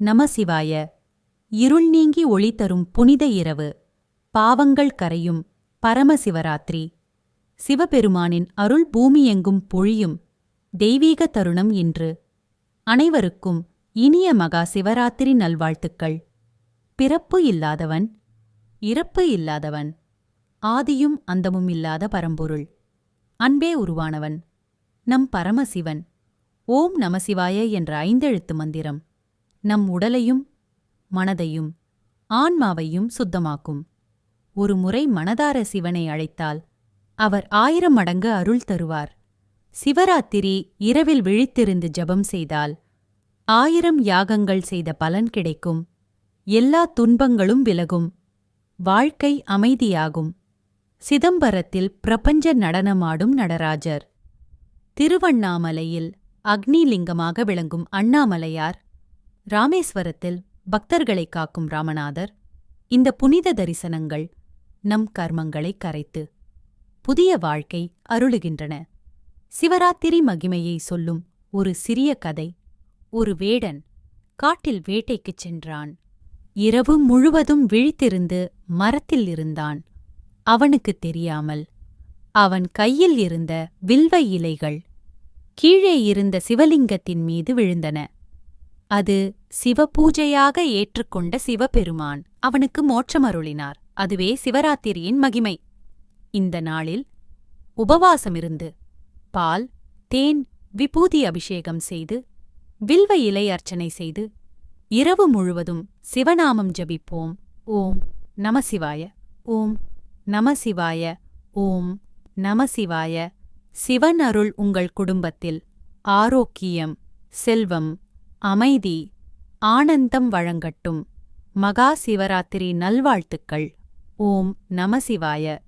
நமசிவாய. இருள் நீங்கி ஒளி தரும் புனித இரவு. பாவங்கள் கரையும் பரமசிவராத்திரி. சிவபெருமானின் அருள் பூமியெங்கும் பொழியும் தெய்வீக தருணம் இன்று. அனைவருக்கும் இனிய மகா சிவராத்திரி நல்வாழ்த்துக்கள். பிறப்பு இல்லாதவன் இறப்பு இல்லாதவன் ஆதியும் அந்தமும் இல்லாத பரம்பொருள். அன்பே உருவானவன் நம் பரமசிவன். ஓம் நமசிவாய என்ற ஐந்தெழுத்து மந்திரம். நம் உடலையும் மனதையும் ஆன்மாவையும் சுத்தமாக்கும். ஒரு முறை மனதார சிவனை அழைத்தால் அவர் ஆயிரம் மடங்கு அருள் தருவார். சிவராத்திரி இரவில் விழித்திருந்து ஜெபம் செய்தால் ஆயிரம் யாகங்கள் செய்த பலன் கிடைக்கும். எல்லா துன்பங்களும் விலகும். வாழ்க்கை அமைதியாகும். சிதம்பரத்தில் பிரபஞ்ச நடனமாடும் நடராஜர். திருவண்ணாமலையில் அக்னிலிங்கமாக விளங்கும் அண்ணாமலையார் ராமேஸ்வரத்தில் பக்தர்களை காக்கும் ராமநாதர் இந்த புனித தரிசனங்கள் நம் கர்மங்களை கரைத்து புதிய வாழ்க்கை அருளுகின்றன. சிவராத்திரி மகிமையை சொல்லும் ஒரு சிறிய கதை ஒரு வேடன் காட்டில் வேட்டைக்குச் சென்றான். இரவு முழுவதும் விழித்திருந்து மரத்தில் இருந்தான். அவனுக்குத் தெரியாமல் அவன் கையில் இருந்த வில்வ இலைகள் கீழே இருந்த சிவலிங்கத்தின் மீது விழுந்தன. அது சிவபூஜையாக ஏற்றுக்கொண்ட சிவபெருமான். அவனுக்கு மோட்சம் அருளினார். அதுவே சிவராத்திரியின் மகிமை. இந்த நாளில் உபவாசமிருந்து பால் தேன் விபூதி அபிஷேகம் செய்து வில்வ இலை அர்ச்சனை செய்து இரவு முழுவதும் சிவநாமம் ஜபிப்போம். ஓம் நமசிவாய. ஓம் நமசிவாய. ஓம் நமசிவாய. சிவன் அருள் உங்கள் குடும்பத்தில் ஆரோக்கியம் செல்வம் அமைதி ஆனந்தம் வழங்கட்டும். மகா சிவராத்திரி நல்வாழ்த்துக்கள். ஓம் நமசிவாய